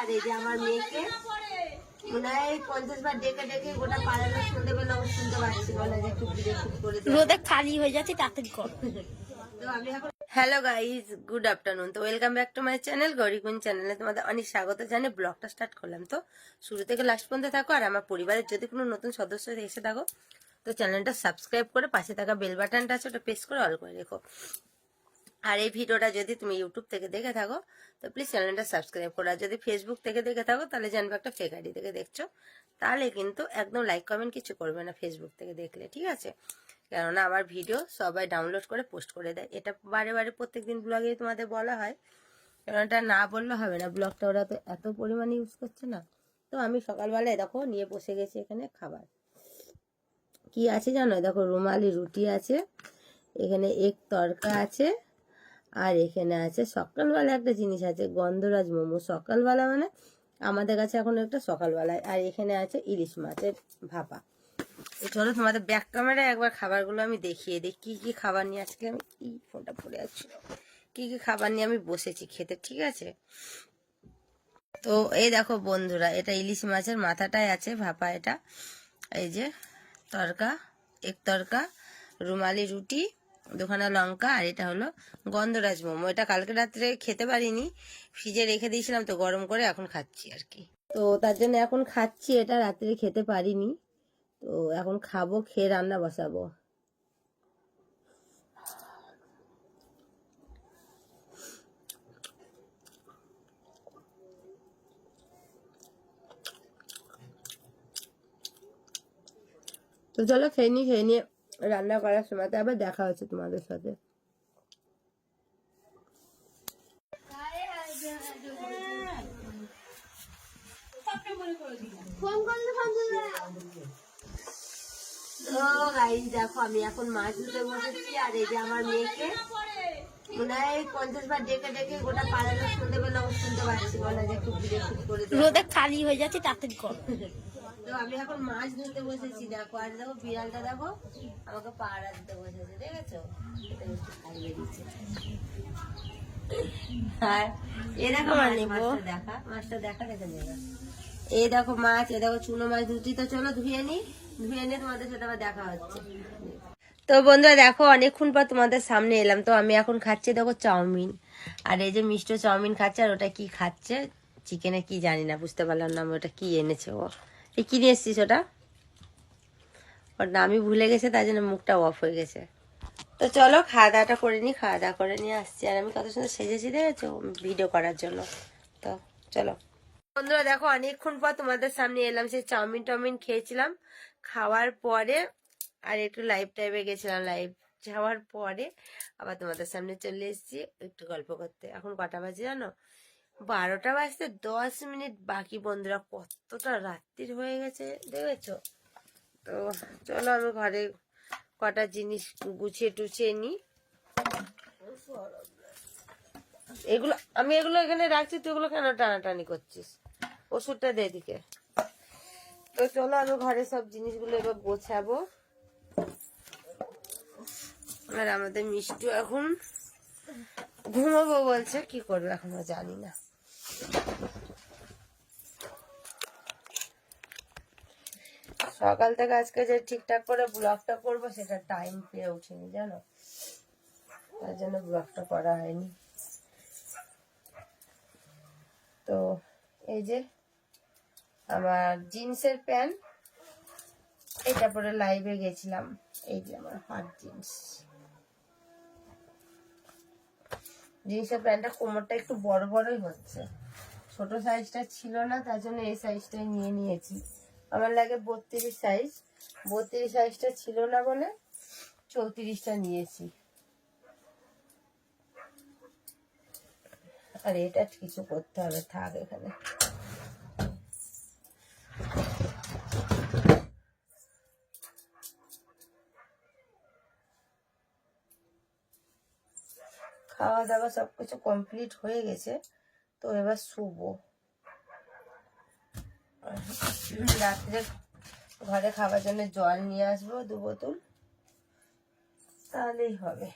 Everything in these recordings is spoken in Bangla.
আর এই যে আমার মেয়েকে। মনে হয় পঞ্চাশ বার ডেকে ডেকে গোটা পাড়ানো শুনতে পেলে ও শুনতে পাচ্ছি বলে যে একটু ভিডিও শুট করে রোদে খালি হয়ে যাচ্ছে তাড়াতাড়ি কর তো আমি এখন হ্যালো গাইজ গুড আফটারনুন তো welcome back to my channel গরিগুন চ্যানেলে তোমাদের অনেক স্বাগত জানিয়ে ব্লগটা স্টার্ট করলাম। তো শুরু থেকে লাস্ট পর্যন্ত থাকো আর আমার পরিবারের যদি কোনো নতুন সদস্য এসে থাকো তো চ্যানেলটা সাবস্ক্রাইব করে পাশে থাকা বেল বাটনটা আছে ওটা প্রেস করে অল করে রেখো। আর এই ভিডিওটা যদি তুমি ইউটিউব থেকে দেখে থাকো, তো প্লিজ চ্যানেলটা সাবস্ক্রাইব করো। আর যদি ফেসবুক থেকে দেখে থাকো, তাহলে জানবে একটা ফেক আইডি থেকে দেখছ। তাহলে কিন্তু একদম লাইক কমেন্ট কিছু করবে না ফেসবুক থেকে দেখলে, ঠিক আছে? কেননা আমার ভিডিও সবাই ডাউনলোড করে পোস্ট করে দেয়। এটা বারে বারে প্রত্যেকদিন ব্লগে তোমাদের বলা হয়। কারণ এটা না বললে হবে না। ব্লগটা ওরা তো এত পরিমাণে ইউজ করছে না। তো আমি সকালবেলায় দেখো নিয়ে বসে গেছি এখানে খাবার। কি আছে জানো? দেখো রুমালি রুটি আছে, এখানে এক তরকা আছে আর এখানে আছে সকালবেলা একটা জিনিস আছে, গন্ধরাজ মোমো। সকালবেলা মানে আমাদের কাছে এখন একটা সকালবেলায় আর এখানে আছে ইলিশ মাছের ভাপা। চলো তোমাদের ব্যাক ক্যামেরায় একবার খাবারগুলো আমি দেখিয়ে দিই। কি কি খাবার নিয়ে আজকে আমি এই ফোনটা পড়ে যাচ্ছিল কি কি খাবার নিয়ে আমি বসেছি খেতে, ঠিক আছে? তো এই দেখো বন্ধুরা, এটা ইলিশ মাছের মাথাটাই আছে, ভাপা এটা। এই যে তরকা, এক তরকা, রুমালি রুটি দুখানা লঙ্কা আর এটা হলো গন্ধরাজ মোমো। এটা কালকে রাত্রে খেতে পারিনি, ফ্রিজে রেখে দিয়েছিলাম তো গরম করে এখন খাচ্ছি আর কি। তো তার জন্য এখন খাচ্ছি, এটা রাত্রে খেতে পারিনি। তো এখন খাব, খেয়ে রান্না বসাবো। তো চলো খেয়ে নি, খেয়ে নিয়ে রান্না করার সময় তো আবার দেখা হচ্ছে তোমাদের সাথে। দেখো আমি এখন মাছ ধুতে বসেছি আর এই যে আমার মেয়েকে। মনে হয় এই পঞ্চাশ বার ডেকে ডেকে গোটা শুনতে পাচ্ছি বলে যে করে রোদে খালি হয়ে যাচ্ছে তাড়াতাড়ি কর। তো আমি এখন মাছ ধরতে বসেছি দেখো আর দেখো বিড়ালটা দেখো আমাকে পাহাড়া দিতে বসেছে দেখেছ? এটা একটু খাইয়ে দিচ্ছে। আর এ দেখো দেখা মাছটা দেখা দেখে নেবে এই দেখো মাছ এ দেখো চুনো মাছ দুটি তো চলো ধুয়ে নি ধুয়ে নিয়ে তোমাদের সাথে আবার দেখা হচ্ছে। তো বন্ধুরা দেখো অনেকক্ষণ পর তোমাদের সামনে এলাম তো আমি এখন খাচ্ছি দেখো চাউমিন। আর এই যে মিষ্টি চাউমিন খাচ্ছে আর ওটা কি খাচ্ছে চিকেনে কি জানি না বুঝতে পারলাম না আমি ওটা কি এনেছে ও। এই কি এসছিস ওটা? ওর নামই ভুলে গেছে, তাই জন্য মুখটা অফ হয়ে গেছে। তো চলো খাওয়া দাওয়াটা করে নিই খাওয়া দাওয়া করে নিয়ে আসছি। আর আমি কত সুন্দর সেজেছি, দেখেছ? ভিডিও করার জন্য। তো চলো। বন্ধুরা, দেখো, অনেকক্ষণ পর তোমাদের সামনে এলাম, সেই চাউমিন টাউমিন খেয়েছিলাম। খাওয়ার পরে, আর একটু লাইভ টাইপে গেছিলাম লাইভ যাওয়ার পরে আবার তোমাদের সামনে চলে এসেছি, একটু গল্প করতে। এখন কটা বাজে জানো? বারোটা বাজতে দশ মিনিট বাকি, বন্ধুরা, কতটা রাত্রির হয়ে গেছে দেখেছ? তো চলো আমি ঘরে কটা জিনিস গুছিয়ে টুছিয়ে নিই। এগুলো, আমি এগুলো এখানে রাখছি, তুই এগুলো কেন টানাটানি করছিস? ওষুধটা দে এদিকে। তো চলো আমি ঘরে সব জিনিসগুলো এবার গোছাবো। আর আমাদের মিষ্টি এখন ঘুমাবো বলছে, কি করবে এখনও জানি না। সকাল থেকে আজকে যে ঠিকঠাক করে ব্লগটা করব, সেটা টাইম পেয়ে উঠিনি, জানো? তার জন্য ব্লগটা করা হয়নি। তো এই যে আমার জিন্সের প্যান্ট, এটা পরে লাইভে গেছিলাম। এই যে আমার হাট জিন্স জিন্সের প্যান্টটা কোমরটা একটু বড় বড়ই হচ্ছে। ছোট সাইজটা ছিল না, তার জন্য এই সাইজটাই নিয়ে নিয়েছি। আমার লাগে বত্রিশ সাইজ বত্রিশ সাইজটা ছিল না বলে চৌত্রিশটা নিয়েছি। আর এটা কিছু করতে হবে, থাক এখানে। খাওয়া দাওয়া সবকিছু কমপ্লিট হয়ে গেছে, তো এবার শুবো। রাত্রে ঘরে খাবার জন্য জল নিয়ে আসব দু বোতল। তাহলেই হবে।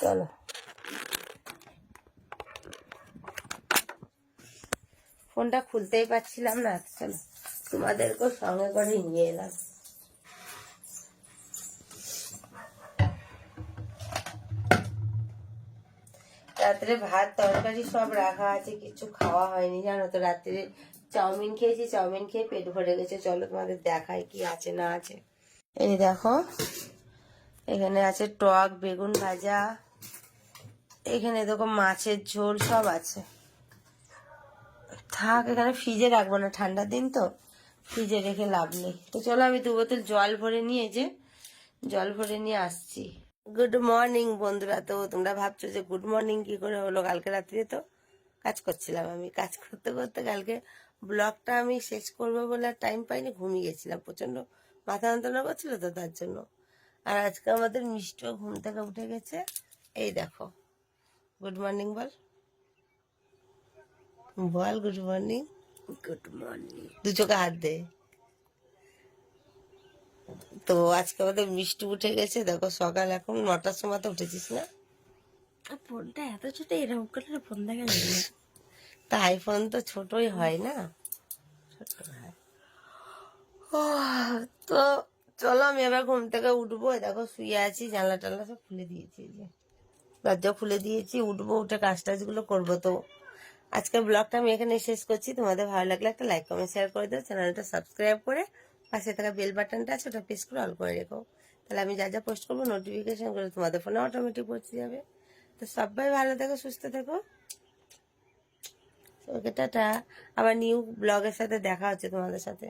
চলো। ফোনটা খুলতেই পারছিলাম না চলো তোমাদেরকেও সঙ্গে করে নিয়ে এলাম। রাত্রে ভাত, তরকারি সব রাখা আছে, কিছু খাওয়া হয়নি, জানো তো, রাত্রে চাউমিন খেয়েছি, চাউমিন খেয়ে পেট ভরে গেছে, চলো তোমাদের দেখাই কি আছে না আছে। এই দেখো, এখানে আছে টক, বেগুন ভাজা, এখানে দেখো মাছের ঝোল সব আছে। থাক, এখানে ফ্রিজে রাখব না, ঠান্ডার দিন তো। ফ্রিজে রেখে লাভ নেই। তো চলো আমি দু বোতল জল ভরে নিয়ে যে, জল ভরে নিয়ে আসছি। গুড মর্নিং বন্ধুরা, তো তোমরা ভাবছ যে গুড মর্নিং কি করে হলো কালকে রাত্রে তো? কাজ করছিলাম আমি, কাজ করতে করতে কালকে ব্লগটা আমি শেষ করব বলে আর টাইম পাইনি, ঘুমিয়ে গেছিলাম প্রচণ্ড মাথা যন্ত্রণা করছিল তো তার জন্য। আর আজকে আমাদের মিষ্টিও ঘুম থেকে উঠে গেছে। এই দেখো গুড মর্নিং বল। বল গুড মর্নিং গুড মর্নিং দু চোখে হাত দে। তো আজকে আমাদের মিষ্টি উঠে গেছে দেখো সকাল এখন নটার সময় তো উঠেছিস না? ফোনটা এত ছোট এরকম করে ফোন দেখা যায় না। তা আইফোন তো ছোটই হয় না? তো চলো আমি এবার ঘুম থেকে উঠবো দেখো শুয়ে আছি জানলা টানলা সব খুলে দিয়েছি যে। দরজা খুলে দিয়েছি উঠবো উঠে কাজ টাজগুলো করব তো আজকের ব্লগটা আমি এখানে শেষ করছি। তোমাদের ভালো লাগলে একটা লাইক কমেন্ট শেয়ার করে দাও। চ্যানেলটা সাবস্ক্রাইব করে পাশে থাকা বেল বাটনটা আছে, ওটা প্রেস করে অল করে রেখো। তাহলে আমি যা যা পোস্ট করব নোটিফিকেশান করে তোমাদের ফোনে অটোমেটিক পৌঁছে যাবে। তো সবাই ভালো থেকো, সুস্থ থেকো। ওকে, টাটা। আবার নিউ ব্লগের সাথে দেখা হচ্ছে তোমাদের সাথে।